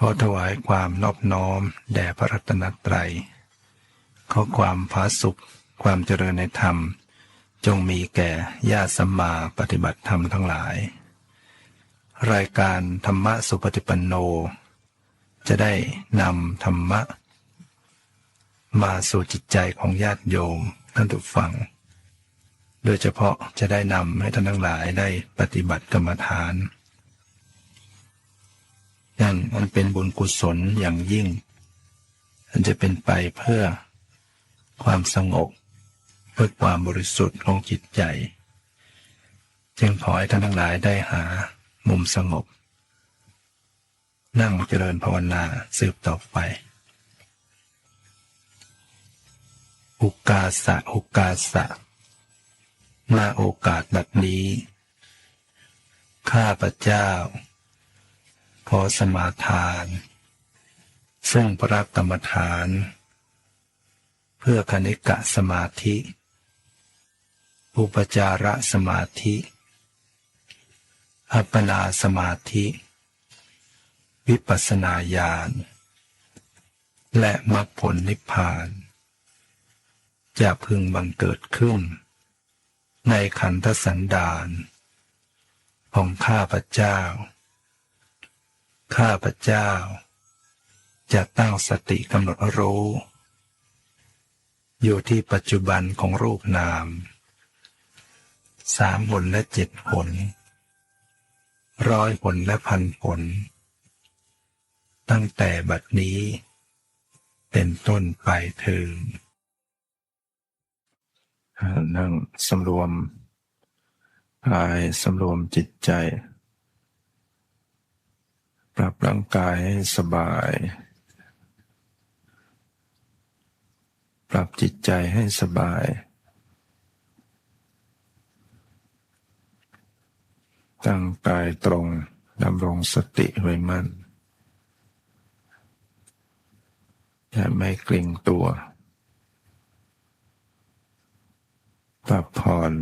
ขอถวายความนอบน้อม แด่พระรัตนตรัย ขอความผาสุข ความเจริญในธรรม จงมีแก่ญาติสัมมาปฏิบัติธรรมทั้งหลาย รายการธรรมะสุปฏิปันโน จะได้นำธรรมะ มาสู่จิตใจของญาติโยมท่านทุกฟัง โดยเฉพาะจะได้นำให้ท่านทั้งหลายได้ปฏิบัติกรรมฐาน นั่นมันเป็นบุญกุศลอย่างยิ่งมันจะเป็นไปเพื่อความสงบเพื่อความบริสุทธิ์ของจิตใจ จึงขอให้ท่านทั้งหลายได้หามุมสงบ นั่งเจริญภาวนาสืบต่อไปอุกาสะอุกาสะมาโอกาสแบบนี้ ข้าพระเจ้า ขอสมาทาน ซึ่งพระกรรมฐาน เพื่อคณิกะสมาธิ อุปจาระสมาธิ อัปปนาสมาธิ วิปัสสนาญาณ และมรรคผลนิพพาน จะพึงบังเกิดขึ้น ในขันธสันดานของข้าพเจ้า ข้าพเจ้า จะตั้งสติกำหนดรู้ อยู่ที่ปัจจุบันของรูปนาม สามผลและเจ็ดผล ร้อยผลและพันผล ตั้งแต่บัดนี้ เป็นต้นไปถึงนั่งสำรวมกายสำรวมจิตใจ ปรับร่างกายให้สบาย ปรับจิตใจให้สบาย ตั้งกายตรงดำรงสติไว้มั่นอย่าไม่เกรงตัว ปรับผ่อน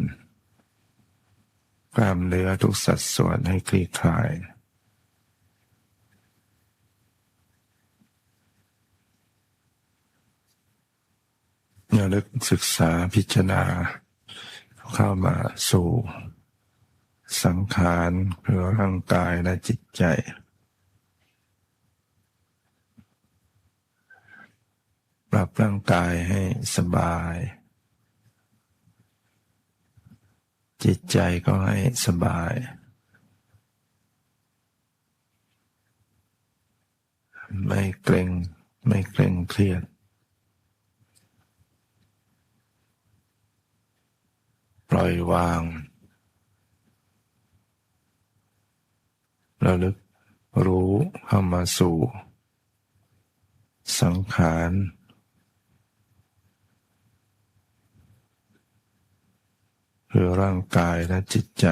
กล้ามเนื้อทุกสัดส่วนให้คลี่คลาย อย่าลึกศึกษาพิจารณา เข้ามาสู่สังขารหรือร่างกายและจิตใจ ปรับร่างกายให้สบาย จิตใจก็ให้สบาย ไม่เกรงไม่เกรงเครียด ปล่อยวางระลึกรู้เข้ามาสู่ สังขารหรือร่างกายและจิตใจ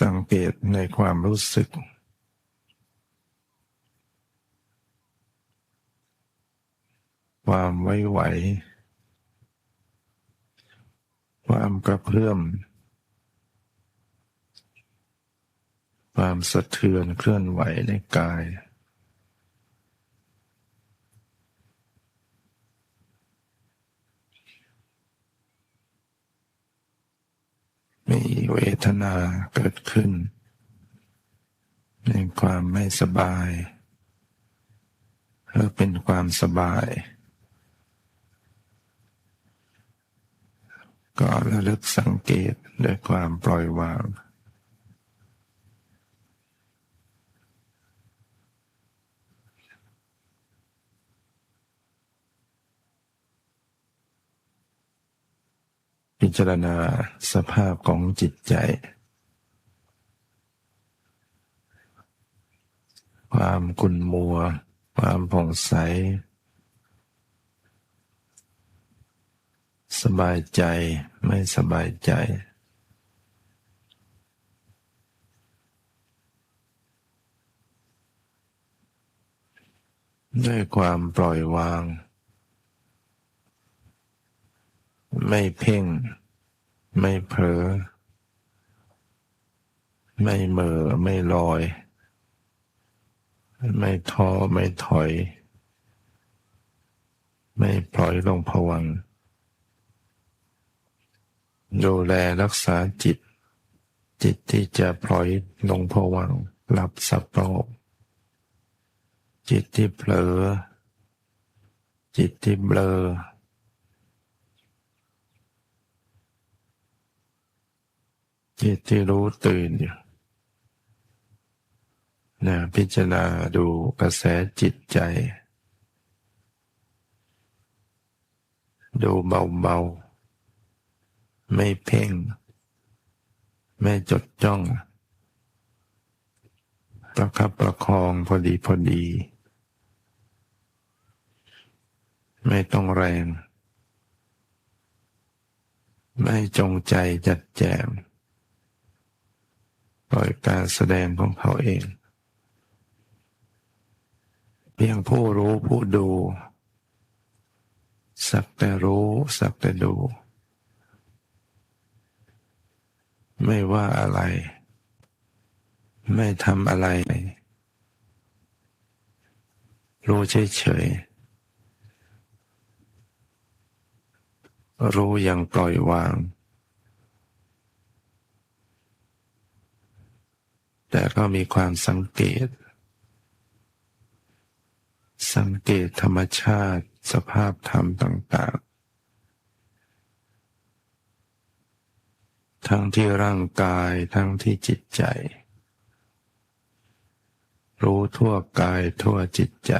สังเกตในความรู้สึก ความไว้ไหว ความกระเพื่อม ความสะเทือนเคลื่อนไหวในกาย มีเวทนาเกิดขึ้น ในความไม่สบายหรือเป็นความสบาย ก็ระลึกสังเกตด้วยความปล่อยวาง พิจารณาสภาพของจิตใจ ความกุนมัว ความผ่องใส สบายใจไม่สบายใจ ด้วยความปล่อยวาง ไม่เพ่ง ไม่เผลอไม่เม่อไม่ลอย ไม่ท้อไม่ถอย ไม่ปล่อยลงผวัง ดูแลรักษาจิต จิตที่จะปล่อยลงผวังหลับสับประงกจิตที่เผลอ จิตที่เบลอ จิตที่รู้ตื่นอยู่นะพิจารณาดูกระแสจิตใจ ดูเบาๆ ไม่เพ่ง ไม่จดจ้อง ประคับประคองพอดีพอดี ไม่ต้องแรง ไม่จงใจจัดแจงปล่อยการแสดงของเขาเอง เพียงผู้รู้ผู้ดู สักแต่รู้ สักแต่ดู ไม่ว่าอะไร ไม่ทำอะไร รู้เฉยๆรู้อย่างปล่อยวาง แต่ก็มีความสังเกต สังเกตธรรมชาติสภาพธรรมต่าง ๆ ทั้งที่ร่างกายทั้งที่จิตใจ รู้ทั่วกายทั่วจิตใจ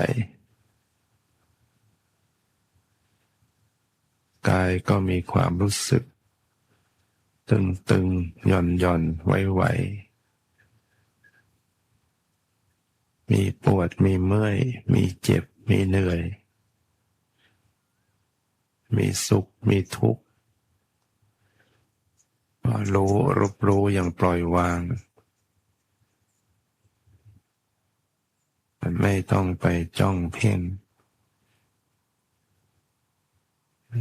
กายก็มีความรู้สึก ตึงตึงหย่อนหย่อนไหวไหวมีปวดมีเมื่อย มีเจ็บมีเหนื่อย มีสุขมีทุกข์ รู้รับรู้อย่างปล่อยวาง มันไม่ต้องไปจ้องเพ่ง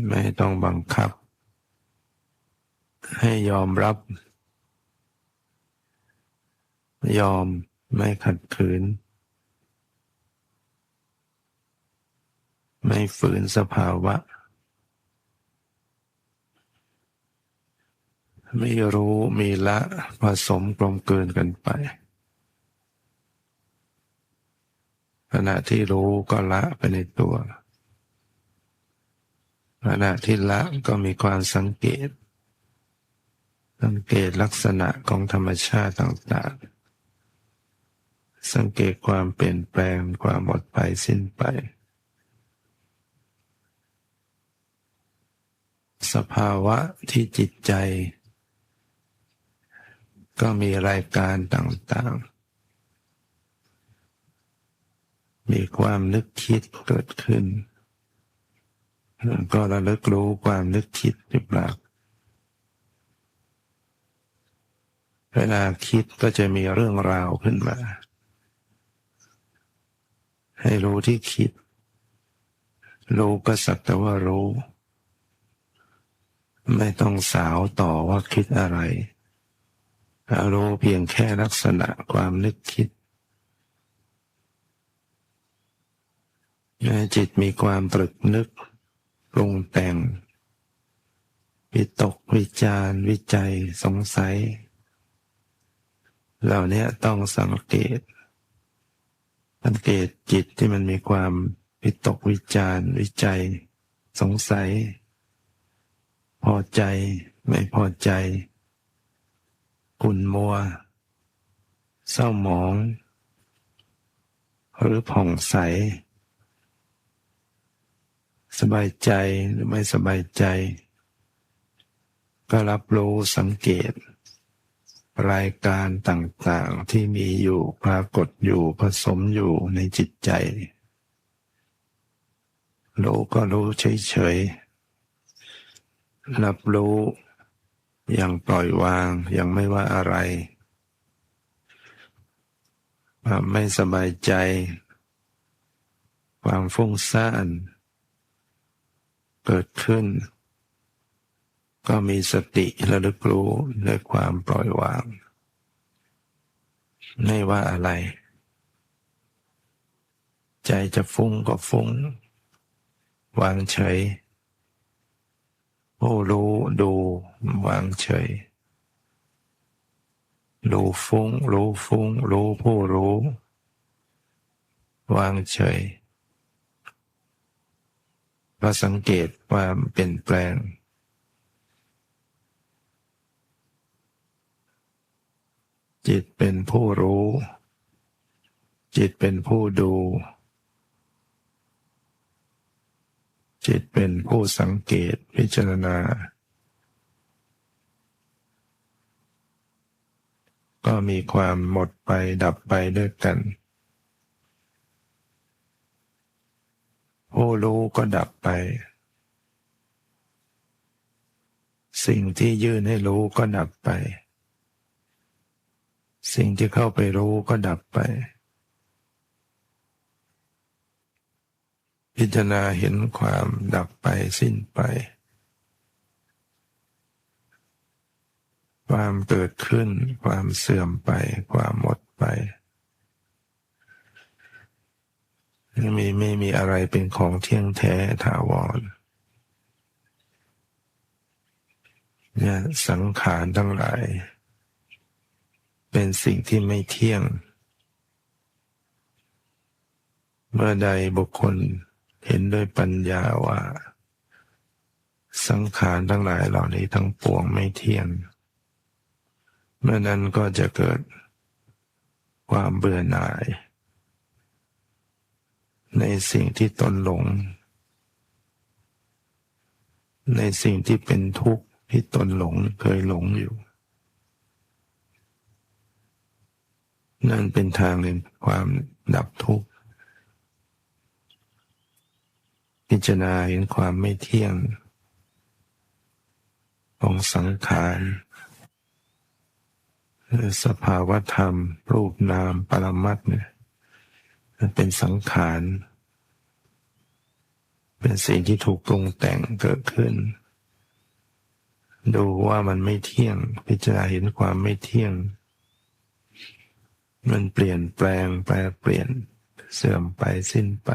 ไม่ต้องบังคับ ให้ยอมรับ ยอมไม่ขัดขืน ไม่ฝืนสภาวะ ม่รู้มีละผสมกลมเกินกันไป ขณะที่รู้ก็ละไปในตัว ขณะที่ละก็มีความสังเกต สังเกตลักษณะของธรรมชาติต่างๆ สังเกตความเปลี่ยนแปลงความหมดไปสิ้นไปสภาวะที่จิตใจ ก็มีรายการต่างๆ มีความนึกคิดเกิดขึ้น ก็ระลึกรู้ความนึกคิดหรือเปล่าเวลาคิดก็จะมีเรื่องราวขึ้นมา ให้รู้ที่คิด รู้ก็สักแต่ว่ารู้ ไม่ต้องสาวต่อว่าคิดอะไร รู้เพียงแค่ลักษณะความนึกคิดจิตมีความตรึกนึกปรุงแต่ง วิตกวิจารวิจัยสงสัย เหล่านี้ต้องสังเกต สังเกตจิตที่มันมีความวิตกวิจารวิจัย สงสัย พอใจไม่พอใจ ขุ่นมัว เศร้าหมอง หรือผ่องใส สบายใจหรือไม่สบายใจ ก็รับรู้สังเกต รายการต่างๆที่มีอยู่ปรากฏอยู่ผสมอยู่ในจิตใจ รู้ก็รู้เฉยๆรับรู้ ย่างปล่อยวางยังไม่ว่าอะไร ความไม่สบายใจ ความฟุ้งซ่านเกิดขึ้น ก็มีสติระลึกรู้ด้วยความปล่อยวาง ไม่ว่าอะไร ใจจะฟุ้งก็ฟุ้ง วางเฉย ผู้รู้ดูวางเฉย รู้ฟุ้ง รู้ฟุ้ง รู้ผู้รู้ วางเฉยก็สังเกตความเปลี่ยนแปลง จิตเป็นผู้รู้ จิตเป็นผู้ดู จิตเป็นผู้สังเกตพิจารณา ก็มีความหมดไปดับไปด้วยกัน ผู้รู้ก็ดับไป สิ่งที่ยื่นให้รู้ก็ดับไป สิ่งที่เข้าไปรู้ก็ดับไป พิจารณาเห็นความดับไปสิ้นไป ความเกิดขึ้น ความเสื่อมไป ความหมดไปไม่มีไม่มีอะไรเป็นของเที่ยงแท้ถาวรเนี่ยสังขารทั้งหลาย เป็นสิ่งที่ไม่เที่ยง เมื่อใดบุคคล เห็นด้วยปัญญาว่า สังขารทั้งหลายเหล่านี้ทั้งปวงไม่เที่ยง เมื่อนั้นก็จะเกิดความเบื่อหน่าย ในสิ่งที่ตนหลง ในสิ่งที่เป็นทุกข์ที่ตนหลงเคยหลงอยู่ นั่นเป็นทางแห่งความดับทุกข์ พิจารณาเห็นความไม่เที่ยง ของสังขารสภาวธรรม รูปนามปรมัตเนี่ยมันเป็นสังขาร เป็นสิ่งที่ถูกปรุงแต่งเกิดขึ้น ดูว่ามันไม่เที่ยง พิจารณาเห็นความไม่เที่ยง มันเปลี่ยนแปลงแปรเปลี่ยนเสื่อมไปสิ้นไป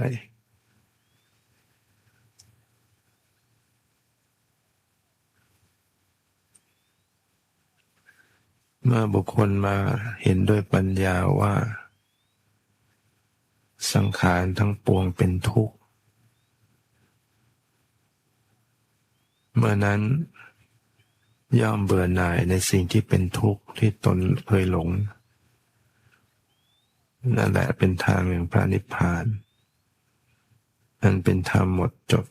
เมื่อบุคคลมาเห็นด้วยปัญญาว่า สังขารทั้งปวงเป็นทุกข์ เมื่อนั้นย่อมเบื่อหน่ายในสิ่งที่เป็นทุกข์ที่ตนเคยหลง นั่นแหละเป็นทางแห่งพระนิพพาน อันเป็นธรรมหมดจด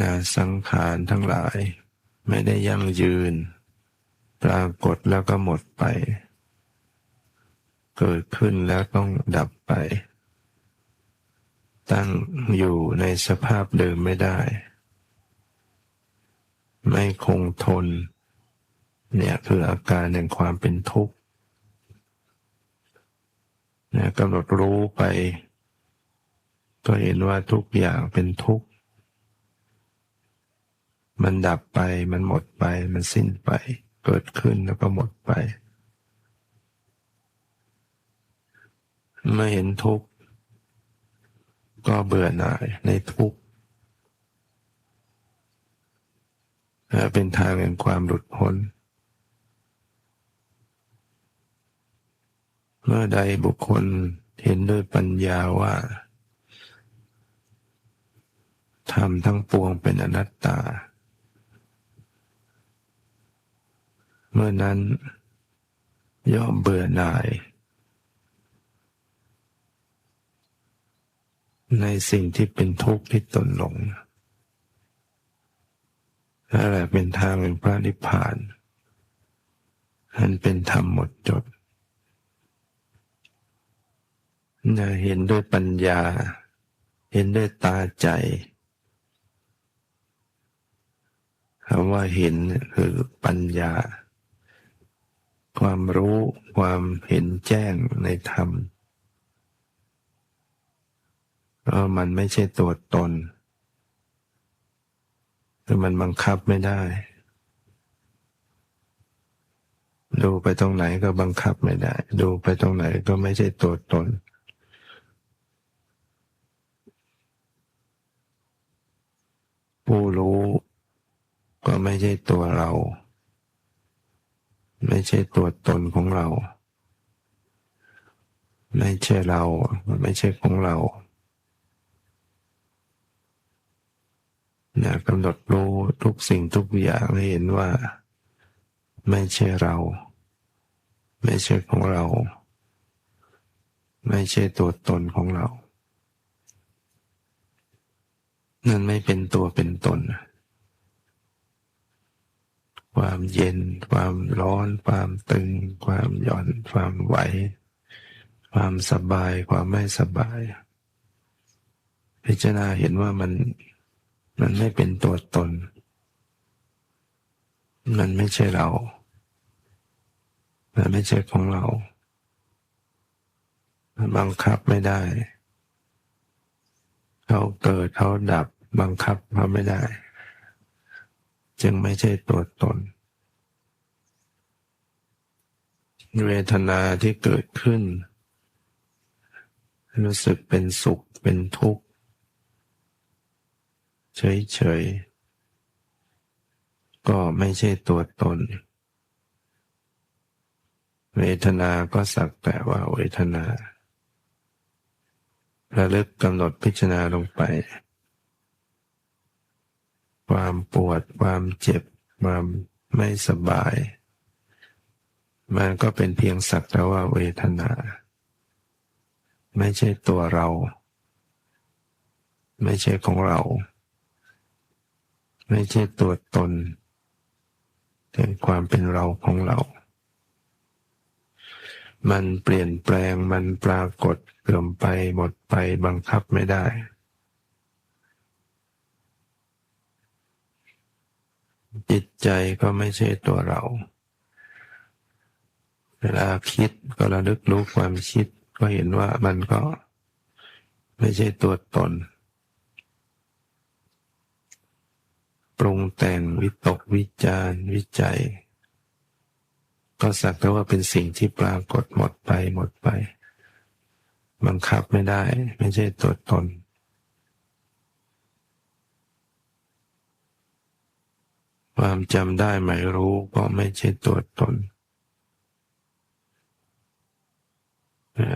นาสังขารทั้งหลาย ไม่ได้ยั่งยืน ปรากฏแล้วก็หมดไป เกิดขึ้นแล้วต้องดับไป ตั้งอยู่ในสภาพเดิมไม่ได้ ไม่คงทน เนี่ยคืออาการแห่งความเป็นทุกข์นี่ยกำหนดรู้ไป ก็เห็นว่าทุกอย่างเป็นทุกข์ มันดับไป มันหมดไป มันสิ้นไป เกิดขึ้นแล้วก็หมดไปเมื่อเห็นทุกข์ ก็เบื่อหน่ายในทุกข์เป็นทางแห่งความหลุดพ้น เมื่อใดบุคคลเห็นด้วยปัญญาว่าธรรมทั้งปวงเป็นอนัตตา เมื่อนั้น ย่อมเบื่อหน่าย ในสิ่งที่เป็นทุกข์ที่ตนหลงนั่นแหละเป็นทางเป็นพระนิพพานอันเป็นธรรมหมดจดนะเห็นด้วยปัญญา เห็นด้วยตาใจคำว่าเห็นคือปัญญา ความรู้ความเห็นแจ้งในธรรมเพราะมันไม่ใช่ตัวตนคือมันบังคับไม่ได้ ดูไปตรงไหนก็บังคับไม่ได้ ดูไปตรงไหนก็ไม่ใช่ตัวตน ผู้รู้ก็ไม่ใช่ตัวเรา ไม่ใช่ตัวตนของเรา ไม่ใช่เราไม่ใช่ของเราเนี่ยกำหนดรู้ทุกสิ่งทุกอย่างให้เห็นว่า ไม่ใช่เรา ไม่ใช่ของเรา ไม่ใช่ตัวตนของเรา นั่นไม่เป็นตัวเป็นตน ความเย็น ความร้อน ความตึง ความหย่อน ความไหว ความสบาย ความไม่สบาย พิจารณาเห็นว่ามันมันไม่เป็นตัวตน มันไม่ใช่เรา มันไม่ใช่ของเรา มันบังคับไม่ได้ เขาเกิดเขาดับบังคับเขาไม่ได้ จึงไม่ใช่ตัวตน เวทนาที่เกิดขึ้น รู้สึกเป็นสุขเป็นทุกข์ เฉยๆ ก็ไม่ใช่ตัวตน เวทนาก็สักแต่ว่าเวทนาระลึกกำหนดพิจารณาลงไป ความปวด ความเจ็บ ความไม่สบาย มันก็เป็นเพียงสักแต่ว่าเวทนา ไม่ใช่ตัวเรา ไม่ใช่ของเรา ไม่ใช่ตัวตนแห่ความเป็นเราของเรา มันเปลี่ยนแปลงมันปรากฏเสื่อมไปหมดไปบังคับไม่ได้ จิตใจก็ไม่ใช่ตัวเรา เวลาคิดก็ระลึกรู้ความคิดก็เห็นว่ามันก็ไม่ใช่ตัวตน ปรุงแต่งวิตกวิจารณ์วิจัย ก็สักแต่ว่าเป็นสิ่งที่ปรากฏหมดไปหมดไป บังคับไม่ได้ ไม่ใช่ตัวตน ความจำได้หมายรู้ก็ไม่ใช่ตัวตน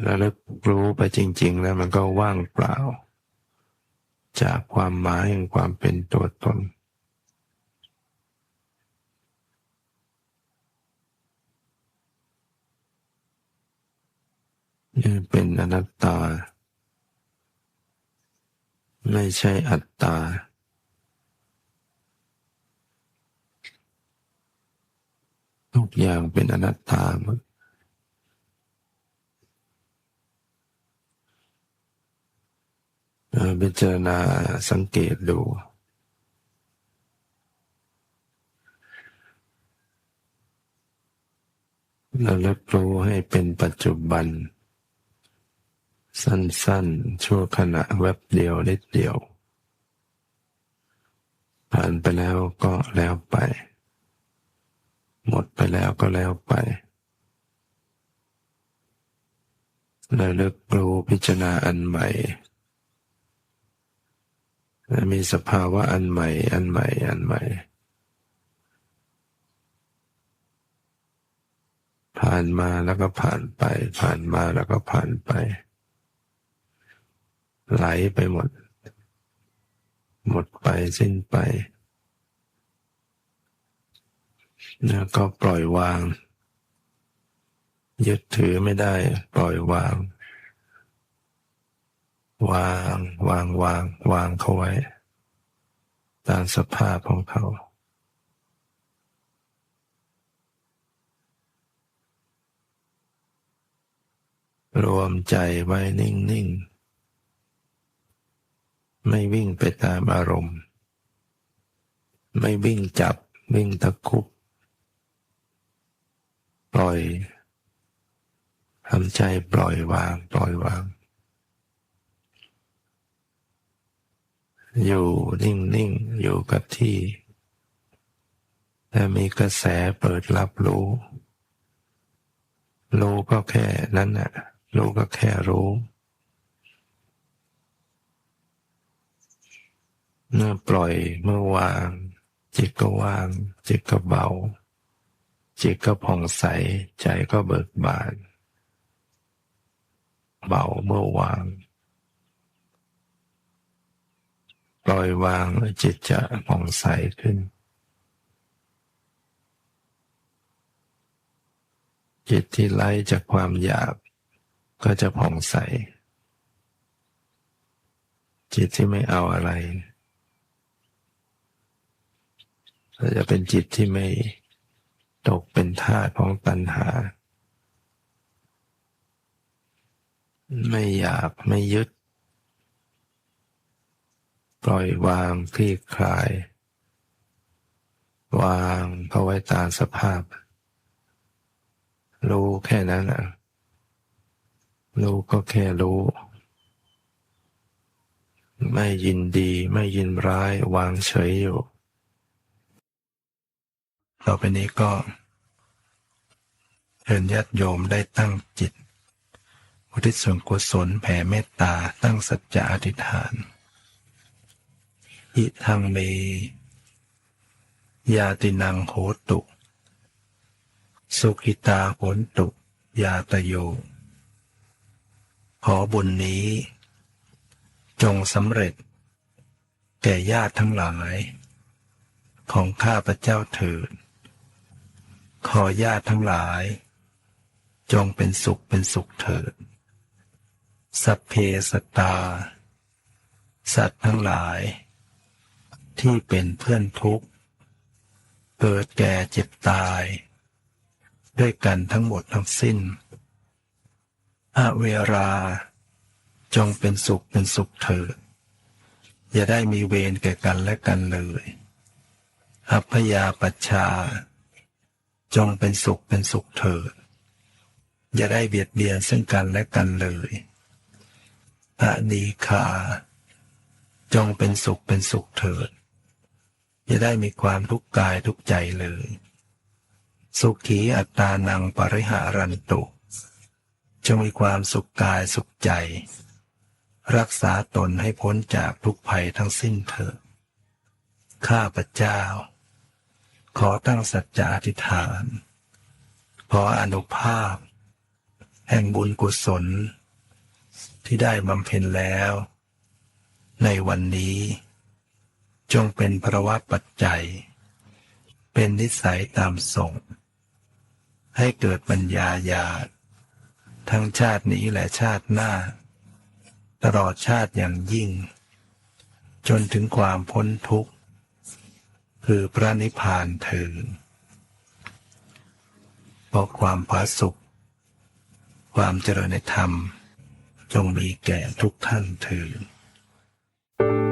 แล้วลึกรู้ไปจริง ๆ แล้วมันก็ว่างเปล่า จากความหมายแห่งความเป็นตัวตน นี่เป็นอนัตตา ไม่ใช่อัตตา ทุกอย่างเป็นอนัตตาหมดเอ่อพิจารณาสังเกตดู แล้วรับรู้ให้เป็นปัจจุบัน สั้นๆ ชั่วขณะแวบเดียวนิดเดียว ผ่านไปแล้วก็แล้วไป หมดไปแล้วก็แล้วไปแล้วลิกรู้พิจารณาอันใหม่และมีสภาวะอันใหม่ อันใหม่ อันใหม่ ผ่านมาแล้วก็ผ่านไป ผ่านมาแล้วก็ผ่านไป ไหลไปหมด หมดไปสิ้นไป แล้วก็ปล่อยวาง ยึดถือไม่ได้ ปล่อยวาง วาง วาง วาง วางเขาไว้ ตามสภาพของเขารวมใจไว้นิ่ง ๆ ไม่วิ่งไปตามอารมณ์ ไม่วิ่งจับวิ่งตะคุบ ปล่อยทำใจปล่อยวาง ปล่อยวาง อยู่นิ่งๆอยู่กับที่ แต่มีกระแสเปิดรับรู้ รู้ก็แค่นั้นน่ะ รู้ก็แค่รู้เมื่อปล่อยเมื่อวาง จิตก็ว่าง จิตก็เบา จิตก็ผ่องใสใจก็เบิกบาน เบาเมื่อวาง ปล่อยวางแล้วจิตจะผ่องใสขึ้น จิตที่ไล่จากความอยากก็จะผ่องใส จิตที่ไม่เอาอะไรจะเป็นจิตที่ไม่ ตกเป็นทาสของตัณหา ไม่อยากไม่ยึด ปล่อยวางคลี่คลาย วางเขาไว้ตามสภาพ รู้แค่นั้นอะรู้ก็แค่รู้ ไม่ยินดีไม่ยินร้ายวางเฉยอยู่ ต่อไปนี้ก็เชิญญาติโยมได้ตั้งจิตอุทิศส่วนกุศลแผ่เมตตาตั้งสัจจะอธิษฐาน อิทังเมยาตินังโหตุ สุขิตาโหนตุ ยาตโย ขอบุญนี้ จงสำเร็จ แก่ญาติทั้งหลาย ของข้าพระเจ้าเถิด ขอญาติทั้งหลาย จงเป็นสุขเป็นสุขเถิด สัพเพสตา สัตว์ทั้งหลาย ที่เป็นเพื่อนทุกข์ เกิดแก่เจ็บตาย ด้วยกันทั้งหมดทั้งสิ้น อเวรา จงเป็นสุขเป็นสุขเถิด อย่าได้มีเวรแก่กันและกันเลย อัพยาปัชชา จงเป็นสุขเป็นสุขเถิด อย่าได้เบียดเบียนซึ่งกันและกันเลยอนีคาจงเป็นสุขเป็นสุขเถิด อย่าได้มีความทุกข์กายทุกใจเลย สุขีอัตตานังปริหารันตุ จงมีความสุขกายสุขใจ รักษาตนให้พ้นจากทุกภัยทั้งสิ้นเถิดข้าพเจ้า ขอตั้งสัจจะอธิษฐาน ขออนุภาพ แห่งบุญกุศล ที่ได้บำเพ็ญแล้ว ในวันนี้ จงเป็นภระวะปัจจัย เป็นนิสัยตามส่ง ให้เกิดปัญญาญาณทั้งชาตินี้และชาติหน้า ตลอดชาติอย่างยิ่ง จนถึงความพ้นทุกข์ คือพระนิพพานเถิดเพราะความผาสุข ความเจริญในธรรม จงมีแก่ทุกท่านเถิด thank you